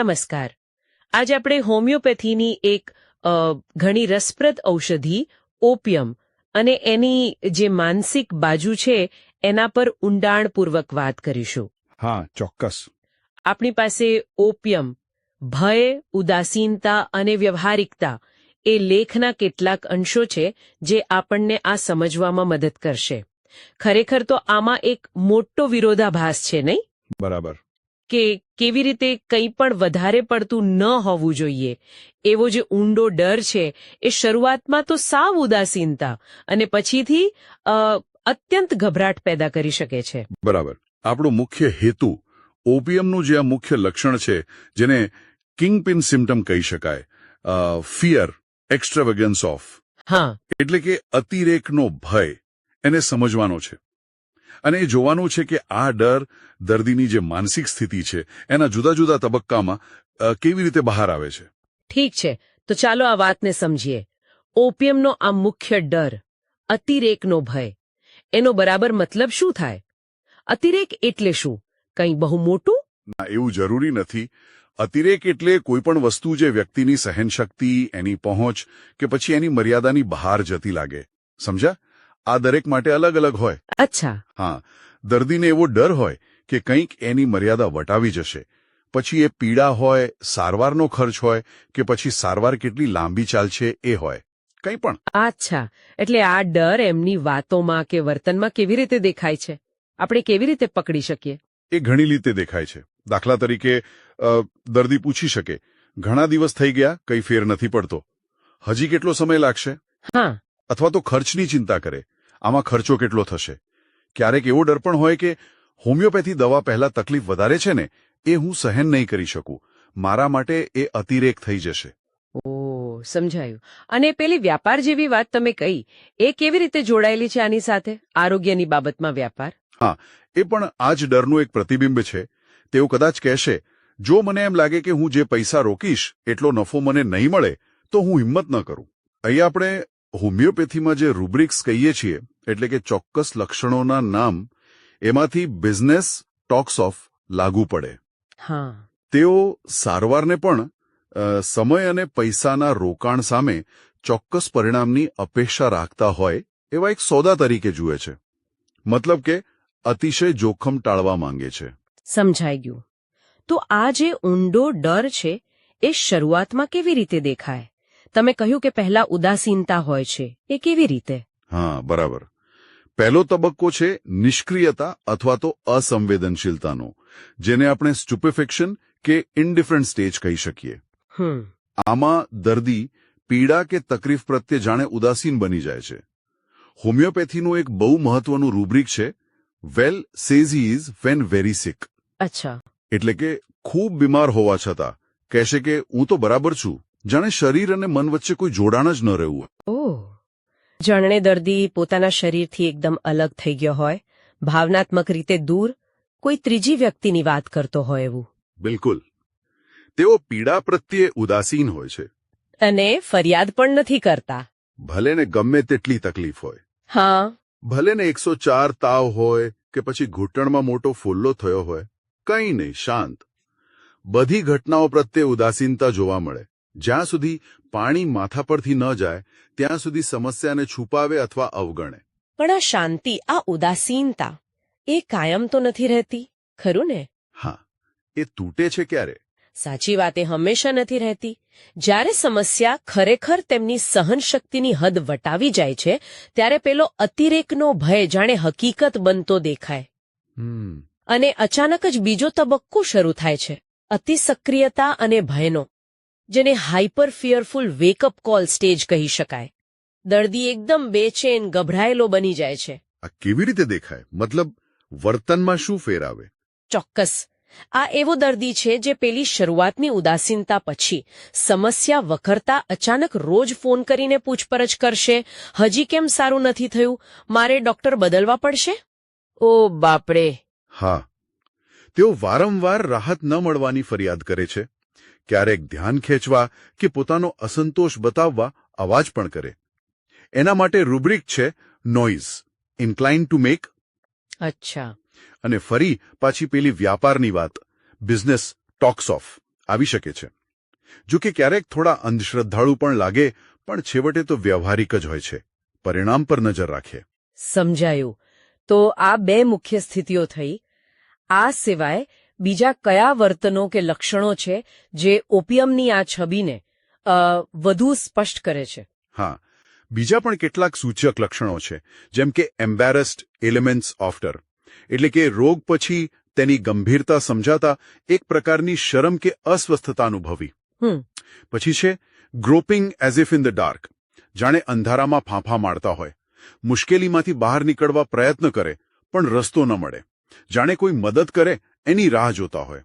નમસ્કાર. આજે આપણે હોમિયોપેથીની એક ઘણી રસપ્રદ ઔષધિ ઓપિયમ અને એની જે માનસિક બાજુ છે એના પર ઊંડાણપૂર્વક વાત કરીશું. હા ચોક્કસ. આપણી પાસે ઓપિયમ ભય ઉદાસીનતા અને વ્યવહારિકતા એ લેખના કેટલાક અંશો છે જે આપણને આ સમજવામાં મદદ કરશે. ખરેખર તો આમાં એક મોટો વિરોધાભાસ છે નહીં? બરાબર. કે કેવી રીતે કંઈ પણ વધારે પડતું ન હોવું જોઈએ. એવો જે ઊંડો ડર છે એ શરૂઆતમાં તો સાવ ઉદાસીનતા અને પછીથી અત્યંત ગભરાટ પેદા કરી શકે છે. બરાબર. આપણો મુખ્ય હેતુ ઓપિયમનું જે આ મુખ્ય લક્ષણ છે જેને કિંગપિન સિમ્ટમ કહી શકાય ફિયર એક્સ્ટ્રાવેગન્સ ઓફ. હા. એટલે કે અતિરેકનો ભય એને સમજવાનો છે. અને એ જોવાનું છે કે આ ડર દર્દીની જે માનસિક સ્થિતિ છે એના જુદા જુદા તબક્કામાં કેવી રીતે બહાર આવે છે? ઠીક છે. તો ચાલો આ વાતને સમજીએ. ઓપિયમનો આ મુખ્ય ડર અતિરેકનો ભય. એનો બરાબર મતલબ શું થાય? અતિરેક એટલે શું? કંઈ બહુ મોટું? ના એવું જરૂરી નથી. અતિરેક એટલે કોઈ પણ વસ્તુ જે વ્યક્તિની સહનશક્તિ એની પહોંચ કે પછી એની મર્યાદાની બહાર જતી લાગે. સમજ્યા? આ દરેક માટે અલગ અલગ હોય. અચ્છા. હા દર્દીને એવો ડર હોય કે કંઈક એની મર્યાદા વટાવી જશે. પછી એ પીડા હોય સારવારનો ખર્ચ હોય કે પછી સારવાર કેટલી લાંબી ચાલશે એ હોય. કંઈ પણ. અચ્છા. એટલે આ ડર એમની વાતોમાં કે વર્તનમાં કેવી રીતે દેખાય છે? આપણે કેવી રીતે પકડી શકીએ? એ ઘણી રીતે દેખાય છે. દાખલા તરીકે અ, દર્દી પૂછી શકે ઘણા દિવસ થઈ ગયા કંઈ ફેર નથી પડતો. હજી કેટલો સમય લાગશે? હા. અથવા તો ખર્ચની ચિંતા કરે. આમાં ખર્ચો કેટલો થશે? ક્યારેક એવો ડર પણ હોય કે હોમિયોપેથી દવા પહેલા તકલીફ વધારે છે ને એ હું સહન નહીં કરી શકું. મારા માટે એ અતિરેક થઈ જશે. ઓ સમજાયું. અને પેલી વ્યાપાર જેવી વાત તમે કહી એ કેવી રીતે જોડાયેલી છે આની સાથે? આરોગ્યની બાબતમાં વ્યાપાર? હા એ પણ આ જ ડરનું એક પ્રતિબિંબ છે. તેઓ કદાચ કહેશે જો મને એમ લાગે કે હું જે પૈસા રોકીશ એટલો નફો મને નહીં મળે તો હું હિંમત ન કરું. અહીં આપણે હોમિયોપેથીમાં જે રૂબ્રિક્સ કહીએ છીએ એટલે કે ચોક્કસ લક્ષણોના નામ એમાંથી બિઝનેસ ટોક્સ ઓફ લાગુ પડે. હા. તેઓ સારવારને પણ સમય અને પૈસાના રોકાણ સામે ચોક્કસ પરિણામની અપેક્ષા રાખતા હોય એવા એક સોદા તરીકે જુએ છે. મતલબ કે અતિશય જોખમ ટાળવા માંગે છે. સમજાઈ ગયું. તો આ જે ઊંડો ડર છે એ શરૂઆતમાં કેવી રીતે દેખાય? તમે કહ્યું કે પહેલા ઉદાસીનતા હોય છે. એ કેવી રીતે? હા બરાબર. પહેલો તબક્કો છે નિષ્ક્રિયતા અથવા તો અસંવેદનશીલતાનો જેને આપણે સ્ટુપેફેક્શન કે ઇનડિફરન્ટ સ્ટેજ કહી શકીએ. આમાં દર્દી પીડા કે તકલીફ પ્રત્યે જાણે ઉદાસીન બની જાય છે. હોમિયોપેથીનું એક બહુ મહત્વનું રૂબ્રિક છે well says is when very sick. અચ્છા. એટલે કે ખૂબ બીમાર હોવા છતાં કહેશે કે હું તો બરાબર છું. જાણે શરીર અને મન વચ્ચે કોઈ જોડાણ જ ન રહ્યું હોય. ઓ. જાણે દર્દી પોતાના શરીરથી એકદમ અલગ થઈ ગયો હોય ભાવનાત્મક રીતે દૂર કોઈ ત્રીજી વ્યક્તિની વાત કરતો હોય એવું. બિલકુલ. તેઓ પીડા પ્રત્યે ઉદાસીન હોય છે. અને ફરિયાદ પણ નથી કરતા. ભલે ને ગમે તેટલી તકલીફ હોય. હા. ભલે ને એકસો ચાર તાવ હોય કે પછી ઘૂંટણમાં મોટો ફોલ્લો થયો હોય કંઈ નહીં શાંત. બધી ઘટનાઓ પ્રત્યે ઉદાસીનતા જોવા મળે. જ્યાં સુધી પાણી માથા પરથી ન જાય ત્યાં સુધી સમસ્યાને છુપાવે અથવા અવગણે. પણ આ શાંતિ આ ઉદાસીનતા એ કાયમ તો નથી રહેતી ખરું ને? હા એ તૂટે છે ક્યારે? સાચી વાત એ હંમેશા નથી રહેતી. જ્યારે સમસ્યા ખરેખર તેમની સહનશક્તિની હદ વટાવી જાય છે ત્યારે પેલો અતિરેકનો ભય જાણે હકીકત બનતો દેખાય. અને અચાનક જ બીજો તબક્કો શરૂ થાય છે અતિ સક્રિયતા અને ભયનો. જેને hyper fearful wake up call stage કહી શકાય. દર્દી એકદમ બેચેન ગભરાયેલો બની જાય છે. આ કેવી રીતે દેખાય? મતલબ વર્તનમાં શું ફેર આવે ચોક્કસ. આ એવો દર્દી છે જે પેલી શરૂઆતની ઉદાસીનતા પછી સમસ્યા વખરતા અચાનક રોજ ફોન કરીને પૂછપરછ કરશે હજી કેમ સારું નથી થયું? મારે ડોક્ટર બદલવા પડશે? ઓ બાપરે હા. તેઓ વારંવાર રાહત ન મળવાની ફરિયાદ કરે છે. ક્યારેક ધ્યાન ખેંચવા કે પોતાનો અસંતોષ બતાવવા અવાજ પણ કરે. એના માટે રૂબ્રિક છે નોઇઝ ઇન્ક્લાઇન ટુ મેક. અચ્છા. અને ફરી પાછી પેલી વ્યાપારની વાત બિઝનેસ ટોક્સ ઓફ આવી શકે છે. જો કે ક્યારેક થોડા અંધશ્રદ્ધાળુ પણ લાગે પણ છેવટે તો વ્યવહારિક જ હોય છે. પરિણામ પર નજર રાખે. સમજાયું. તો આ બે મુખ્ય સ્થિતિઓ થઈ. આ સિવાય બીજા કયા વર્તનો કે લક્ષણો છે જે ઓપિયમની આ છબીને વધુ સ્પષ્ટ કરે છે? હા. બીજા પણ કેટલાક સૂચક લક્ષણો છે જેમ કે એમ્બેરસ્ડ એલિમેન્ટ્સ ઓફ્ટર એટલે કે રોગ પછી તેની ગંભીરતા સમજાતા એક પ્રકારની શરમ કે અસ્વસ્થતા અનુભવી પછી છે groping as if in the dark જાણે અંધારામાં ફાંફા મારતા હોય. મુશ્કેલીમાંથી બહાર નીકળવા પ્રયત્ન કરે પણ રસ્તો ન મળે. જાણે કોઈ મદદ કરે એની રાહ જોતા હોય.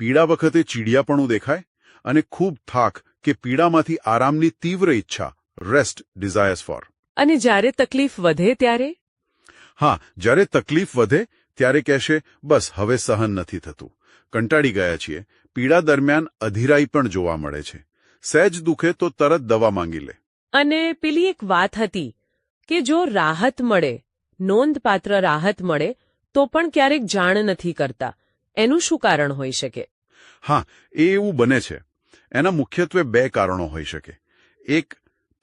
પીડા વખતે ચીડિયાપણું દેખાય અને ખૂબ થાક કે પીડામાંથી આરામની તીવ્ર ઈચ્છા રેસ્ટ ડિઝાયર્સ ફોર અને જ્યારે તકલીફ વધે ત્યારે? હા જ્યારે તકલીફ વધે ત્યારે કહેશે બસ હવે સહન નથી થતું. કંટાળી ગયા છીએ. પીડા દરમિયાન અધીરાઈ પણ જોવા મળે છે. સહેજ દુખે તો તરત દવા માંગી લે. અને પેલી એક વાત હતી કે જો રાહત મળે નોંધપાત્ર રાહત મળે તો પણ ક્યારેક જાણ નથી કરતા. એનું શું કારણ હોઈ શકે? હા એ એવું બને છે. એના મુખ્યત્વે બે કારણો હોઈ શકે. એક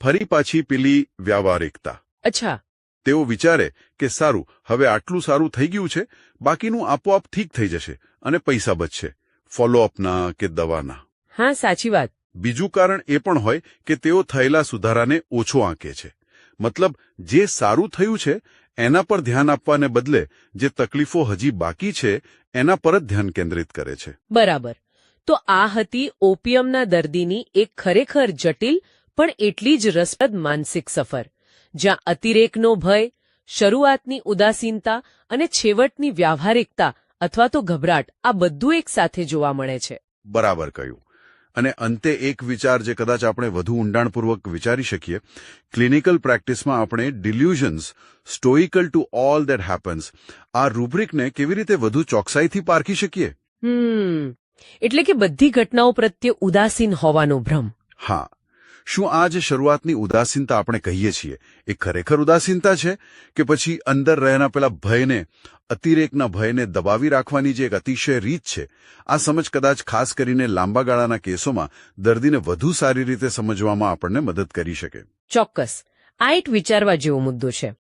ફરી પાછી પેલી વ્યાવહારિકતા. અચ્છા. તેઓ વિચારે કે સારું હવે આટલું સારું થઈ ગયું છે બાકીનું આપોઆપ ઠીક થઈ જશે અને પૈસા બચશે. ફોલોઅપના કે દવાના. હા સાચી વાત. બીજું કારણ એ પણ હોય કે તેઓ થયેલા સુધારાને ઓછો આંકે છે. મતલબ જે સારું થયું છે એના પર ધ્યાન આપવાને બદલે જે તકલીફો હજી બાકી છે એના પર જ ધ્યાન કેન્દ્રિત કરે છે. બરાબર. તો આ હતી ઓપિયમના દર્દીની એક ખરેખર જટિલ પણ એટલી જ રસપ્રદ માનસિક સફર જ્યાં અતિરેકનો ભય શરૂઆતની ઉદાસીનતા અને છેવટની વ્યાવહારિકતા અથવા તો ગભરાટ આ બધું એક સાથે જોવા મળે છે. બરાબર કહ્યું. અને અંતે એક વિચાર જે કદાચ આપણે વધુ ઊંડાણપૂર્વક વિચારી શકીએ ક્લિનિકલ પ્રેક્ટિસમાં આપણે delusions stoical to all that happens આ રૂબ્રિકને કેવી રીતે વધુ ચોકસાઈથી પારખી શકીએ? એટલે કે બધી ઘટનાઓ પ્રત્યે ઉદાસીન હોવાનો ભ્રમ. હા. શું આ જે શરૂઆતની ઉદાસીનતા આપણે કહીએ છીએ? એ ખરેખર ઉદાસીનતા છે કે પછી અંદર રહેના પેલા ભયને, અતિરેકના ભયને દબાવી રાખવાની જે એક અતિશય રીત છે, આ સમજ કદાચ ખાસ કરીને લાંબા ગાળાના કેસોમાં દર્દીને વધુ સારી રીતે સમજવામાં આપણને મદદ કરી શકે. ચોક્કસ. આ એક વિચારવા જેવો મુદ્દો છે.